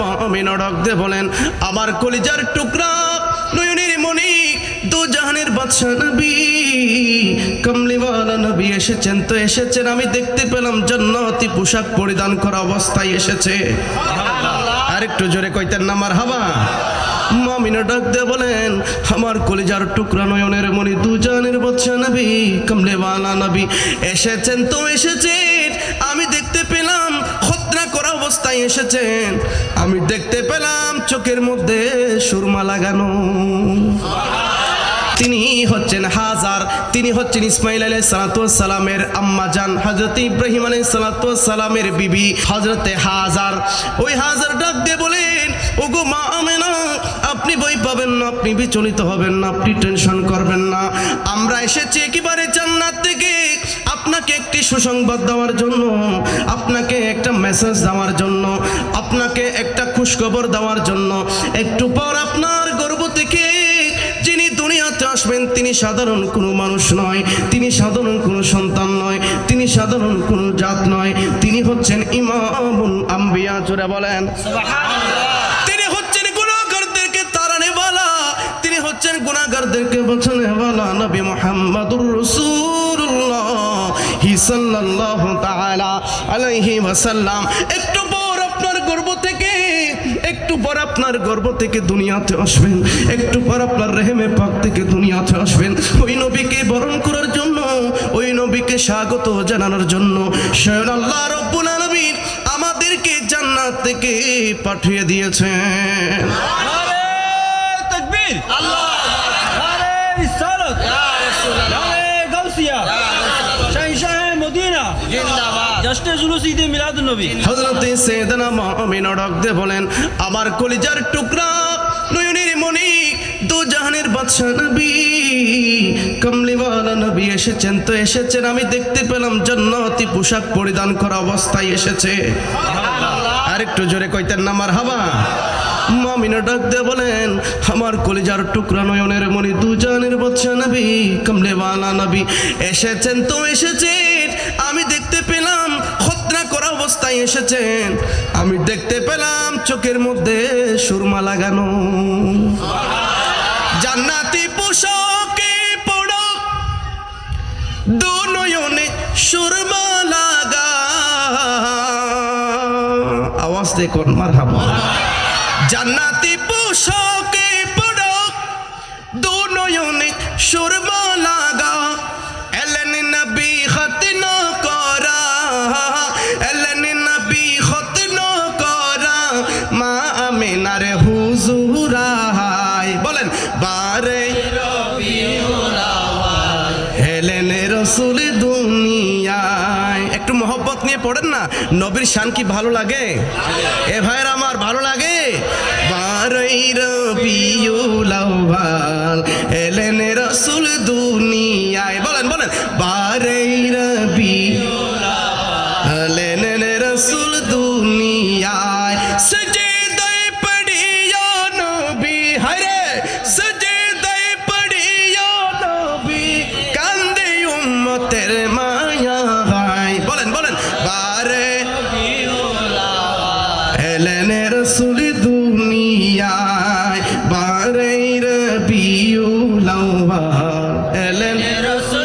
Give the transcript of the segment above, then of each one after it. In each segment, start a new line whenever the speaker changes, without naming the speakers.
মা আমি বলেন আমার কলিজার টুকরা নয়নের মনি দু জাহানের বাদশাহ নবী। কমলিওয়ালা নবী এসেছেন তো এসেছেন আমি দেখতে পেলাম জান্নাতি পোশাক পরিধান করা অবস্থায় এসেছে। আর একটু জোরে কইতেন না আমার হাবা মামিনা ডাক দিয়ে বলেন আমার কলিজার টুকরা নয়নের মনি দুজনের বাদশা নবী কমলেওয়ালা নবী এসেছেন তো এসেছেন আমি দেখতে পেলাম অবস্থায় এসেছেন। আমি দেখতে পেলাম চোখের মধ্যে সুরমা লাগানো। তিনি হচ্ছেন হাজার, তিনি হচ্ছেন ইসমাইল আলাই সালাতামের আম্মা জান। হজরত ইব্রাহিম আলাই সালাতামের বিবি হজরতে হাজার। ওই হাজার ডাক দিয়ে বলেন, ওগো মা আমেনা আপনি বই পাবেন না, আপনি বিচলিত হবেন না, আপনি টেনশন করবেন না। আমরা এসেছি একেবারে জান্নাত থেকে। আপনাকে একটি সুসংবাদ দেওয়ার জন্য, আপনাকে একটা মেসেজ দেওয়ার জন্য, আপনাকে একটা খুশখবর দেওয়ার জন্য। একটু পর আপনার গর্ব থেকে যিনি দুনিয়াতে আসবেন, তিনি সাধারণ কোনো মানুষ নয়, তিনি সাধারণ কোনো সন্তান নয়, তিনি সাধারণ কোনো জাত নয়, তিনি হচ্ছেন ইমামুল আম্বিয়া, জোরে বলেন। তিনি হচ্ছেন গুণাগারদেরকে বাঁচানেওয়ালা নবী মোহাম্মদুর রসুল্লাহ হি সাল্লাল্লাহু তাআলা আলাইহি ওয়াসাল্লাম। একটু পর আপনার গর্ব থেকে একটু পর আপনার গর্ব থেকে দুনিয়াতে আসবেন। একটু পর আপনার রেহেমে পাক থেকে দুনিয়াতে আসবেন। ওই নবীকে বরণ করার জন্য ওই নবীকে স্বাগত জানানোর জন্য স্বয়ং আল্লাহ রব্বুল আলামিন আমাদেরকে জান্নাত থেকে পাঠিয়ে দিয়েছেন।
নারে জুলুস ঈদে
হজরত বলেন আমার কলিজার টুকরা নয়নের মনি দু জাহানের বাদশাহ নবী। কমলিওয়ালা নবী এসেছেন তো এসেছেন আমি দেখতে পেলাম জান্নাতি পোশাক পরিধান করা অবস্থায় এসেছে। আর একটু জোরে কইতেন না আমার হাবা মামিনা ডাক দিয়ে বলেন আমার কলিজার টুকরা নয়নের মনি দুজনের বাদশাহ নবী কমলেওয়ালা নবী এসেছেন তো এসেছেন দেখতে পেলাম খতরা করা অবস্থায় এসেছেন। আমি দেখতে পেলাম চোখের মধ্যে সুরমা লাগানো। জান্নাতি পোশাকে পড়ো, দু নয়নে সুরমা লাগা। আওয়াজ দেখুন মার হাবা জান্নাতি পোশাকে পড়ো, দু নয়নে সুরমা পড়েন না? নবীর শান কি ভালো লাগে? এ ভাইয়ের আমার ভালো লাগে? বারই দুনিয়ায়। বলেন বলেন। বারই বারে এলেন রসুল দুনিয়ায় বারে রবিউল আউয়াল। এলেন
রাসূল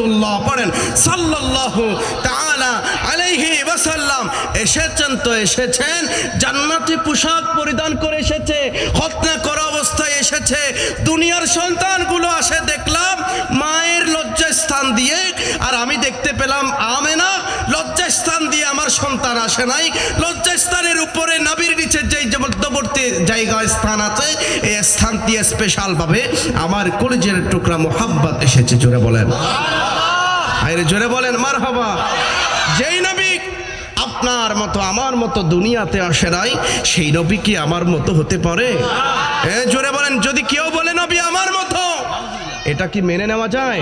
রাসূলুল্লাহ পড়েন, সাল্লাল্লাহু তাআলা আলাইহি ওয়াসাল্লাম এসেছেন তো এসেছেন, জান্নাতি পোশাক পরিধান করে এসেছে, হত্যা করা অবস্থায় এসেছে, দুনিয়ার সন্তানগুলো আসে দেখলাম, মায়ের লজ্জা স্থান দিয়ে, আর আমি দেখতে পেলাম আমেনা লজ্জা স্থান দিয়ে আমার সন্তান আসে নাই লজ্জা স্থানের উপরে নাবির নিচে যেই মধ্যবর্তী জায়গা স্থান আছে এই স্থান দিয়ে স্পেশাল ভাবে আমার কলেজের টুকরা মোহাব্বত এসেছে, জোরে বলেন। আরে জোরে বলেন মার হবা যেই নবী আপনার মতো, আমার মতো দুনিয়াতে আসে নাই, সেই নবী কি আমার মতো হতে পারে? হ্যাঁ জোরে বলেন, যদি কেউ বলে, নবী আমার মতো এটা কি মেনে নেওয়া যায়?